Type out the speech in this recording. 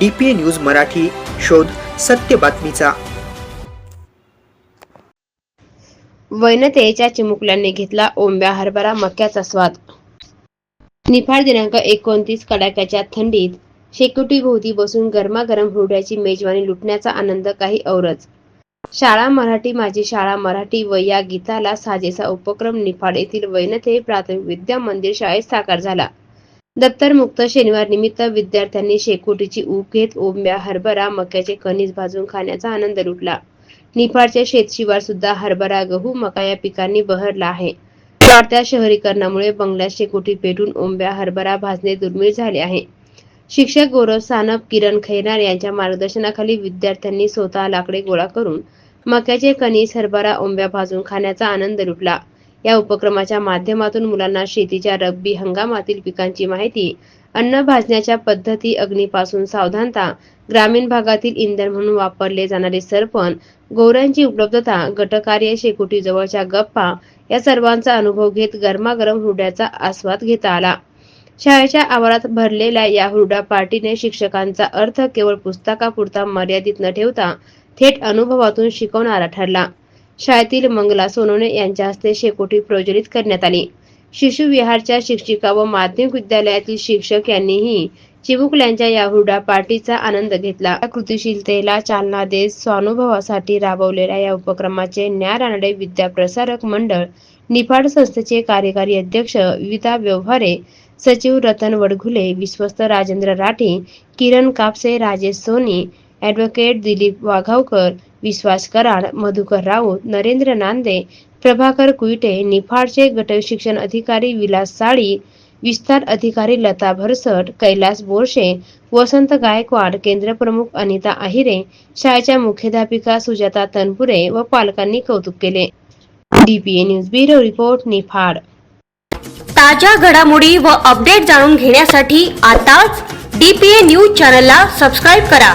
DPA news Marathi शोध सत्य बातमीचा. वैनतेच्या चिमुकल्यांनी घेतला ओंब्या हरभरा मक्याचा स्वाद. निफाड दिनांक एकोणतीस कडाक्याच्या थंडीत शेकोटीभोवती बसून गरमागरम हुरड्याची मेजवानी लुटण्याचा आनंद काही औरच. शाळा मराठी माझी शाळा मराठी व या गीताला साजेसा उपक्रम निफाड येथील वैनते प्राथमिक विद्या मंदिर शाळेत साकार झाला. दप्तर मुक्त शनिवार निमित्त विद्यार्थ्यांनी शेकोटीची ऊब घेत ओंब्या हरभरा मक्याचे कणीस भाजून खाण्याचा आनंद लुटला. निफाडच्या शेतशिवार सुद्धा हरभरा गहू मका या पिकांनी बहरला आहे. वाढत्या शहरीकरणामुळे बंगल्यात शेकोटी पेटून ओंब्या हरभरा भाजणे दुर्मिळ झाले आहे. शिक्षक गौरव सानप किरण खैनार यांच्या मार्गदर्शनाखाली विद्यार्थ्यांनी स्वतः लाकडे गोळा करून मक्याचे कणीस हरभरा ओंब्या भाजून खाण्याचा आनंद लुटला. या उपक्रमाच्या माध्यमातून मुलांना शेतीच्या रब्बी हंगामातील पिकांची माहिती अन्न भाजण्याच्या पद्धती अग्नीपासून सावधानता ग्रामीण भागातील इंधन म्हणून वापरले जाणारे सरपण गोऱ्यांची उपलब्धता गटकार्य शेकोटी जवळच्या गप्पा या सर्वांचा अनुभव घेत गरमागरम हुरड्याचा आस्वाद घेता आला. शाळेच्या आवारात भरलेल्या या हुरडा पार्टीने शिक्षकांचा अर्थ केवळ पुस्तकापुरता मर्यादित न ठेवता थेट अनुभवातून शिकवणारा ठरला. शाळेतील मंगला सोनवणे यांच्या हस्ते शेकोटी प्रज्वलित करण्यात आली. शिशु विहारच्या शिक्षिका व माध्यमिक विद्यालयातील शिक्षक यांनीही चिमुकल्यांच्या या हुरडा पार्टीचा आनंद घेतला. कृतिशीलतेला चालना देत स्वानुभवासाठी राबवलेल्या या उपक्रमाचे न्या रानडे विद्या प्रसारक मंडळ निफाड संस्थेचे कार्यकारी अध्यक्ष विता व्यवहारे सचिव रतन वडघुले विश्वस्त राजेंद्र राठी किरण कापसे राजेश सोनी ॲडव्होकेट दिलीप वाघावकर विश्वास कराड मधुकर राऊत नरेंद्र नांदे प्रभाकर कुईटे निफाडचे गट शिक्षण अधिकारी विलास साळी विस्तार अधिकारी लता भरसट कैलास बोरशे वसंत गायकवाड केंद्रप्रमुख अनिता आहिरे शाळेच्या मुख्याध्यापिका सुजाता तनपुरे व पालकांनी कौतुक केले. DPA news bureau report Niphad. ताज्या घडामोडी व अपडेट जाणून घेण्यासाठी आताच डीपीए न्यूज चॅनलला सबस्क्राईब करा.